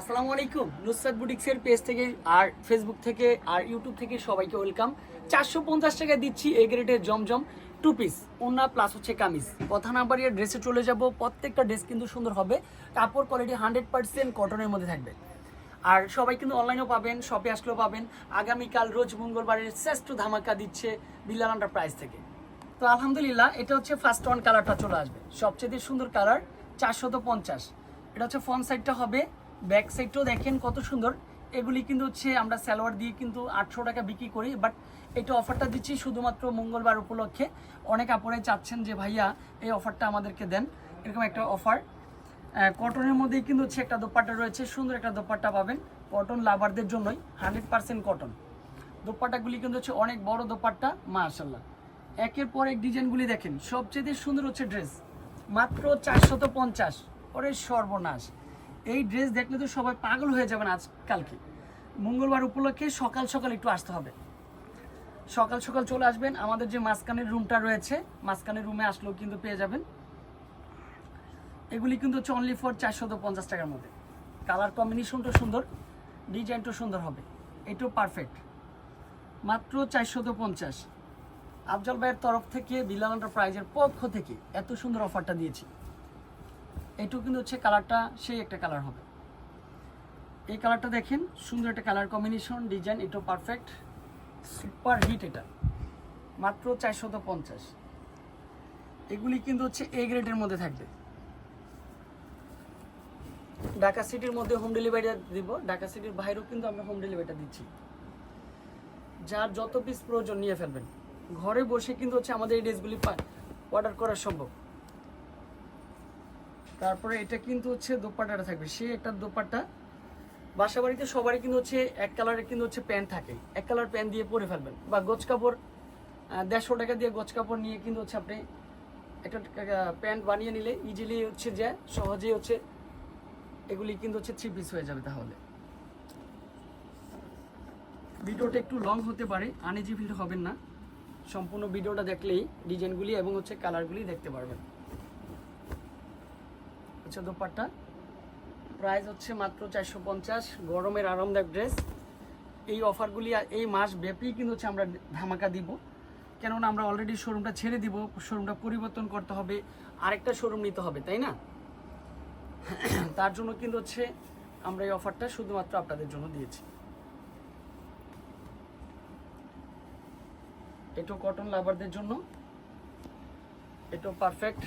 আসসালামু আলাইকুম। নুসরাত বুটিক্সের পেজ থেকে আর ফেসবুক থেকে আর ইউটিউব থেকে সবাইকে ওয়েলকাম চারশো পঞ্চাশ টাকায় দিচ্ছি এ গ্রেডের জমজম টু পিস ওনা প্লাস হচ্ছে কামিজ। কথা না বাড়িয়ে ড্রেসে চলে যাব, প্রত্যেকটা ড্রেস কিন্তু সুন্দর হবে, কাপড় কোয়ালিটি হান্ড্রেড পার্সেন্ট কটনের মধ্যে থাকবে। আর সবাই কিন্তু অনলাইনেও পাবেন শপে আসলেও পাবেন। আগামীকাল রোজ মঙ্গলবারের শ্রেষ্ঠ ধামাকা দিচ্ছে বিল্লাল প্রাইস থেকে। তো আলহামদুলিল্লাহ, এটা হচ্ছে ফার্স্ট ওয়ান কালারটা চলে আসবে। সবচেয়ে সুন্দর কালার চারশত পঞ্চাশ। এটা হচ্ছে ফ্রন্ট সাইডটা হবে ব্যাক সাইডটাও দেখেন কত সুন্দর। এগুলি কিন্তু হচ্ছে আমরা সালোয়ার দিয়ে কিন্তু আটশো টাকা বিক্রি করি বাট এটা অফারটা দিচ্ছি শুধুমাত্র মঙ্গলবার উপলক্ষে। অনেক আপরে চাচ্ছেন যে, ভাইয়া, এই অফারটা আমাদেরকে দেন। এরকম একটা অফার কটনের মধ্যেই কিন্তু হচ্ছে একটা দোপাট্টা রয়েছে, সুন্দর একটা দোপাট্টা পাবেন কটন লাভারদের জন্যই হান্ড্রেড পার্সেন্ট কটন দোপাট্টাগুলি কিন্তু হচ্ছে অনেক বড় দোপাট্টা মাশাল্লাহ একের পর এক ডিজাইনগুলি দেখেন, সবচেয়ে সুন্দর হচ্ছে ড্রেস মাত্র চারশত পঞ্চাশ, ওরে সর্বনাশ। এই ড্রেস দেখলে তো সবাই পাগল হয়ে যাবেন আজকালকে। মঙ্গলবার উপলক্ষে সকাল সকাল একটু আসতে হবে। সকাল সকাল চলে আসবেন। আমাদের যে মাঝখানের রুমটা রয়েছে, মাঝখানের রুমে আসলেও কিন্তু পেয়ে যাবেন। এগুলি কিন্তু হচ্ছে অনলি ফর চারশত পঞ্চাশ টাকার মধ্যে। কালার কম্বিনেশনটা সুন্দর ডিজাইনটা সুন্দর হবে। এটাও পারফেক্ট মাত্র চারশত পঞ্চাশ। আফজল ভাইয়ের তরফ থেকে, বিলাল এন্টারপ্রাইজের পক্ষ থেকে এত সুন্দর অফারটা দিয়েছি। এটুকু কিন্তু হচ্ছে কালারটা, সেই একটা কালার হবে। এই কালারটা দেখেন, সুন্দর একটা কালার কম্বিনেশন, ডিজাইন, এটাও পারফেক্ট। সুপার হিট এটা। মাত্র চারশত পঞ্চাশ। এগুলি কিন্তু হচ্ছে এ গ্রেডের মধ্যে থাকবে। ঢাকা সিটির মধ্যে হোম ডেলিভারিটা দিব। ঢাকা সিটির বাইরেও কিন্তু আমরা হোম ডেলিভারিটা দিচ্ছি। যার যত পিস প্রয়োজন নিয়ে ফেলবেন। ঘরে বসে কিন্তু হচ্ছে আমাদের এই ড্রেসগুলি অর্ডার করা সম্ভব। তারপরে এটা কিন্তু হচ্ছে দোপাট্টাটা থাকবে। সে একটা দোপাট্টা বাসা বাড়িতে সবারই কিন্তু হচ্ছে এক কালারের কিন্তু হচ্ছে প্যান্ট থাকে। এক কালার প্যান্ট দিয়ে পরে ফেলবেন বা গোছ কাপড় দেড়শো টাকা দিয়ে গোছ কাপড় নিয়ে কিন্তু হচ্ছে আপনি একটা প্যান্ট বানিয়ে নিলে ইজিলি হচ্ছে যে সহজেই হচ্ছে এগুলি কিন্তু হচ্ছে থ্রি পিস হয়ে যাবে তাহলে। ভিডিওটা একটু লং হতে পারে আনইজি ফিল হবেন না। সম্পূর্ণ ভিডিওটা দেখলেই ডিজাইনগুলি এবং হচ্ছে কালারগুলি দেখতে পারবেন। হচ্ছে দোপাট্টা। প্রাইস হচ্ছে মাত্র চারশো পঞ্চাশ, গরমের আরামদায়ক ড্রেস। এই অফারগুলি এই মাস ব্যাপী কিন্তু হচ্ছে আমরা ধামাকা দিব। কেননা আমরা অলরেডি শোরুমটা ছেড়ে দিব শোরুমটা পরিবর্তন করতে হবে, আরেকটা শোরুম নিতে হবে, তাই না? তার জন্য কিন্তু হচ্ছে আমরা এই অফারটা শুধুমাত্র আপনাদের জন্য দিয়েছি। এটাও কটন লাভারদের জন্য। এটাও পারফেক্ট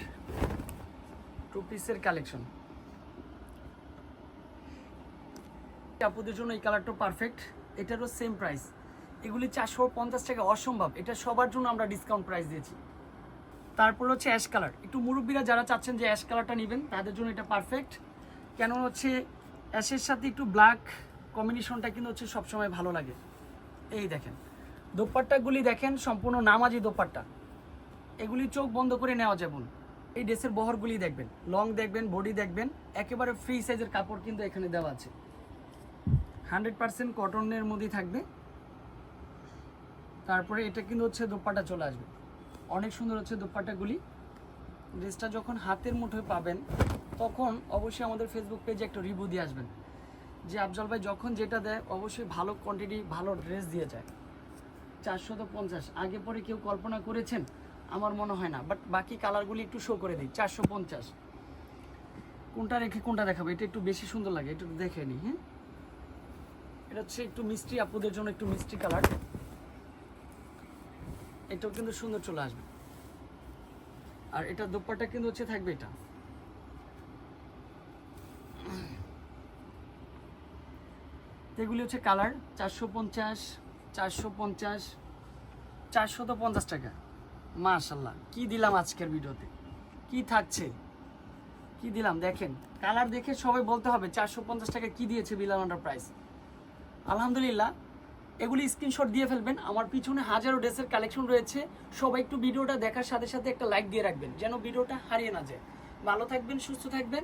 টু পিসের কালেকশন আপুদের জন্য এই কালারটা পারফেক্ট এটারও সেম প্রাইস এগুলি চারশো পঞ্চাশ টাকা অসম্ভব, এটা সবার জন্য আমরা ডিসকাউন্ট প্রাইস দিয়েছি। তারপর হচ্ছে অ্যাশ কালার একটু মুরব্বীরা যারা চাচ্ছেন যে অ্যাশ কালারটা নেবেন, তাদের জন্য এটা পারফেক্ট কেন হচ্ছে অ্যাশের সাথে একটু ব্ল্যাক কম্বিনেশনটা কিন্তু হচ্ছে সবসময় ভালো লাগে। এই দেখেন, দোপাট্টাগুলি দেখেন, সম্পূর্ণ নামাজি দোপাট্টা। এগুলি চোখ বন্ধ করে নেওয়া যাবে। এই ড্রেসের বহরগুলি দেখবেন লং দেখবেন বডি দেখবেন, একেবারে ফ্রি সাইজের কাপড় কিন্তু এখানে দেওয়া আছে। হান্ড্রেড পার্সেন্ট কটনের মধ্যেই থাকবে। তারপরে এটা কিন্তু হচ্ছে দোপাট্টা চলে আসবে। অনেক সুন্দর হচ্ছে দোপাট্টাগুলি। ড্রেসটা যখন হাতের মুঠোয় পাবেন, তখন অবশ্যই আমাদের ফেসবুক পেজে একটা রিভিউ দিয়ে আসবেন। যে আফজল ভাই যখন যেটা দেয়, অবশ্যই ভালো কোয়ান্টিটি ভালো ড্রেস দিয়ে যায়। চারশত পঞ্চাশ। আগে পরে কেউ কল্পনা করেছেন? আমার মনে হয় না বাট বাকি কালারগুলি একটু শো করে দিই, চারশো পঞ্চাশ। কোনটা রেখে কোনটা দেখাবো? এটা একটু বেশি সুন্দর লাগে, এটা একটু দেখে নিই হ্যাঁ? এটা হচ্ছে একটু মিষ্টি, আপুদের জন্য একটু মিষ্টি কালার এটাও কিন্তু সুন্দর চলে আসবে। আর এটা দোপাট্টা কিন্তু হচ্ছে থাকবে এটা। এগুলি হচ্ছে কালার চারশো পঞ্চাশ চারশো পঞ্চাশ চারশত পঞ্চাশ টাকা। মাশাল্লাহ কি দিলাম আজকের ভিডিওতে? কি থাকছে? কি দিলাম? দেখেন, কালার দেখে সবাই বলতে হবে, চারশো পঞ্চাশ টাকা কি দিয়েছে বিলাল প্রাইস আলহামদুলিল্লাহ, এগুলি স্ক্রিনশট দিয়ে ফেলবেন। আমার পিছনে হাজারো ড্রেসের কালেকশন রয়েছে। সবাই একটু ভিডিওটা দেখার সাথে সাথে একটা লাইক দিয়ে রাখবেন, যেন ভিডিওটা হারিয়ে না যায়। ভালো থাকবেন, সুস্থ থাকবেন।